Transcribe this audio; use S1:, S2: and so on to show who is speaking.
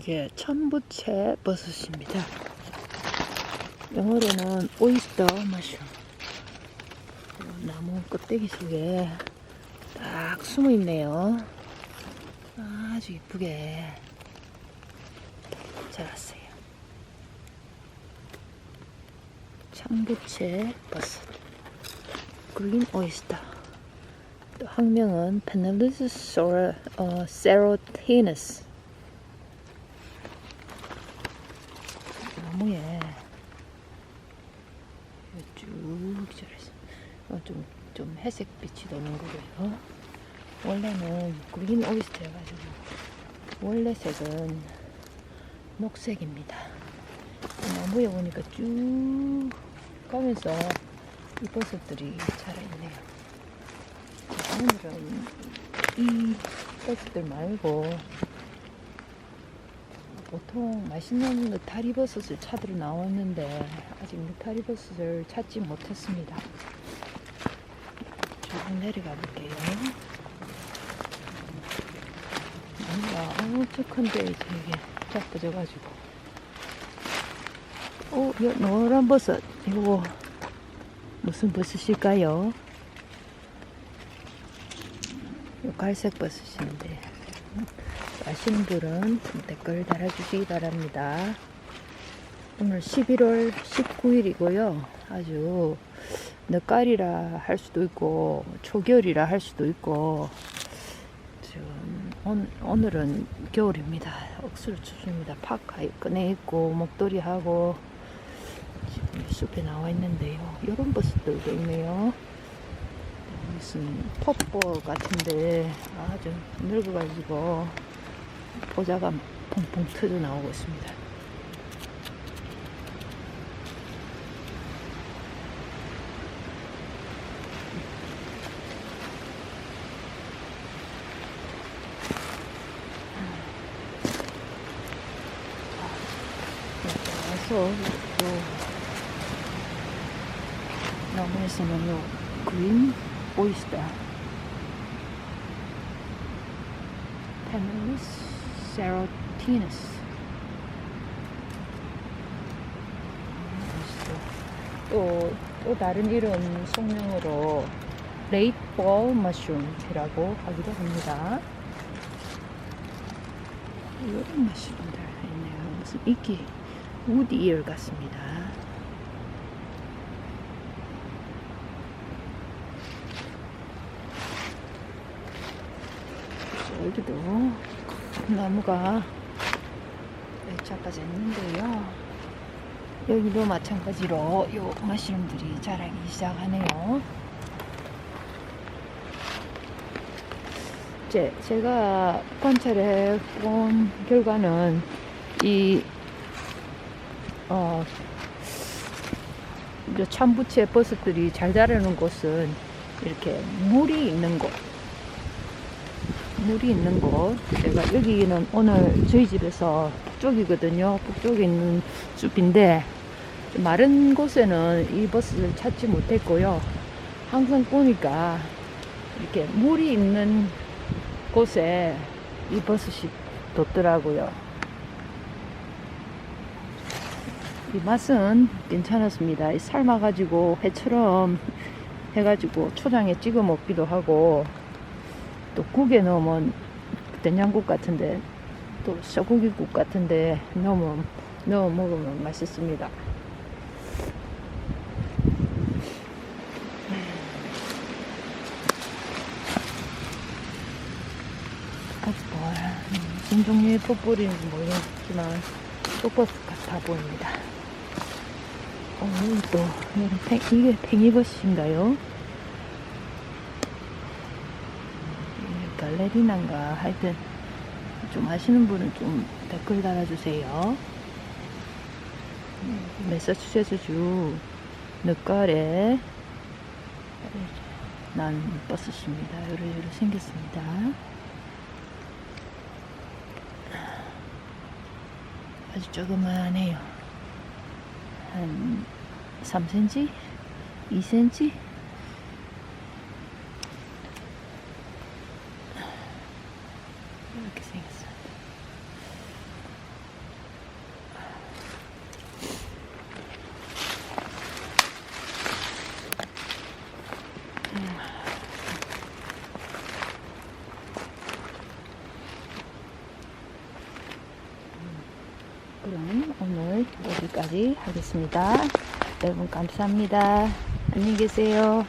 S1: 이게 천부채 버섯입니다. 영어로는 오이스터 마쉬 나무 껍데기 속에 딱 숨어 있네요. 아주 이쁘게 자랐어요. 참부채 버섯, 그린 오이스터. 또 학명은 페넬리스 소라 어, 세로티너스. 나무에 쭉 자랐어. 어, 좀, 좀 회색 빛이 도는 거고요. 원래는 그린 오이스터여가지고 원래 색은 녹색입니다. 나무에 오니까 쭉 가면서 이 버섯들이 자라있네요. 오늘은 이 버섯들 말고 보통 맛있는 느타리 버섯을 찾으러 나왔는데 아직 느타리 버섯을 찾지 못했습니다. 조금 내려가 볼게요. 뭔가 엄청 큰데 이제 이게 자빠져가지고 어, 요 노란 버섯 이거 무슨 버섯일까요? 요 갈색 버섯인데 아시는 분은 댓글 달아주시기 바랍니다. 오늘 11월 19일이고요. 아주 늦가을이라 할 수도 있고 초겨울이라 할 수도 있고 지금 온, 오늘은 겨울입니다. 억수로 춥습니다. 파카 꺼내 있고 목도리 하고 지금 숲에 나와 있는데요. 이런 버섯들도 있네요. 무슨 퍼퍼 같은데 아주 늙어가지고 보자가 퐁퐁 터져 나오고 있습니다. 또 나무에서는 요 그린 오이스터 페밀리스 세로티너스 또, 또 다른 이름 속명으로 레이트볼 머쉬룸이라고 하기도 합니다. 이런 머쉬룸들 있네요. 무슨 이끼 우드 이어 같습니다. 여기도 나무가 자빠져 있는데요. 여기도 마찬가지로 요 마시름들이 자라기 시작하네요. 제, 제가 관찰해 본 결과는 이 어, 이 참부채 버섯들이 잘 자라는 곳은 이렇게 물이 있는 곳, 물이 있는 곳. 제가 여기는 오늘 저희 집에서 북쪽이거든요. 북쪽에 있는 숲인데 마른 곳에는 이 버섯을 찾지 못했고요. 항상 보니까 이렇게 물이 있는 곳에 이 버섯이 돋더라고요. 이 맛은 괜찮았습니다. 이 삶아가지고 회처럼 해가지고 초장에 찍어 먹기도 하고 또 국에 넣으면 된장국 같은데 또 소고기국 같은데 넣으면 넣어 먹으면 맛있습니다. 풋볼 무슨 종류의 풋볼인지 모르겠지만 풋버스 같아 보입니다. 어, 여기 또 팽, 이게 팽이버섯인가요? 갈레리나인가 하여튼 좀 아시는 분은 좀 댓글 달아주세요. 매사추세츠주 늦가을에 난 버섯입니다. 요러요러 생겼습니다. 아주 조그만해요. 한 3cm? 2cm? 여기까지 하겠습니다. 여러분 감사합니다. 안녕히 계세요.